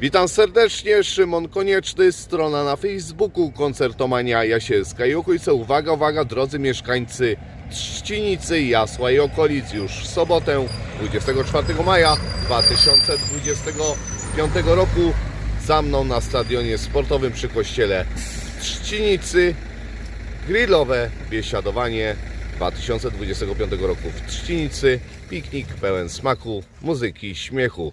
Witam serdecznie, Szymon Konieczny, strona na Facebooku Koncertomania Jasielska i okolice. Uwaga, uwaga, drodzy mieszkańcy Trzcinicy, Jasła i okolic już w sobotę 24 maja 2025 roku za mną na stadionie sportowym przy kościele Trzcinicy grillowe biesiadowanie 2025 roku w Trzcinicy, piknik pełen smaku, muzyki, śmiechu.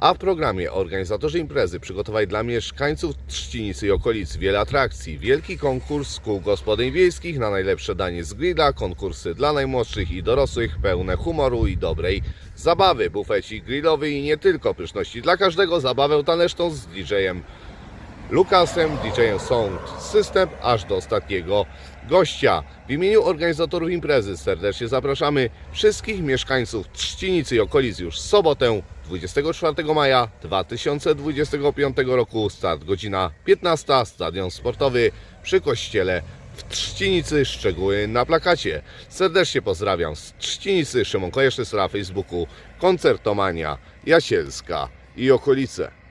A w programie organizatorzy imprezy przygotowali dla mieszkańców Trzcinicy i okolic wiele atrakcji. Wielki konkurs kół gospodyń wiejskich na najlepsze danie z grilla, konkursy dla najmłodszych i dorosłych, pełne humoru i dobrej zabawy. Bufecik grillowy i nie tylko pyszności dla każdego, zabawę taneczną z DJ-em Lukasem, DJ-em Sound System, aż do ostatniego gościa. W imieniu organizatorów imprezy serdecznie zapraszamy wszystkich mieszkańców Trzcinicy i okolic już sobotę 24 maja 2025 roku. Start godzina 15, stadion sportowy przy kościele w Trzcinicy. Szczegóły na plakacie. Serdecznie pozdrawiam z Trzcinicy, Szymon Konieczny, na Facebooku, Koncertomania Jasielska i okolice.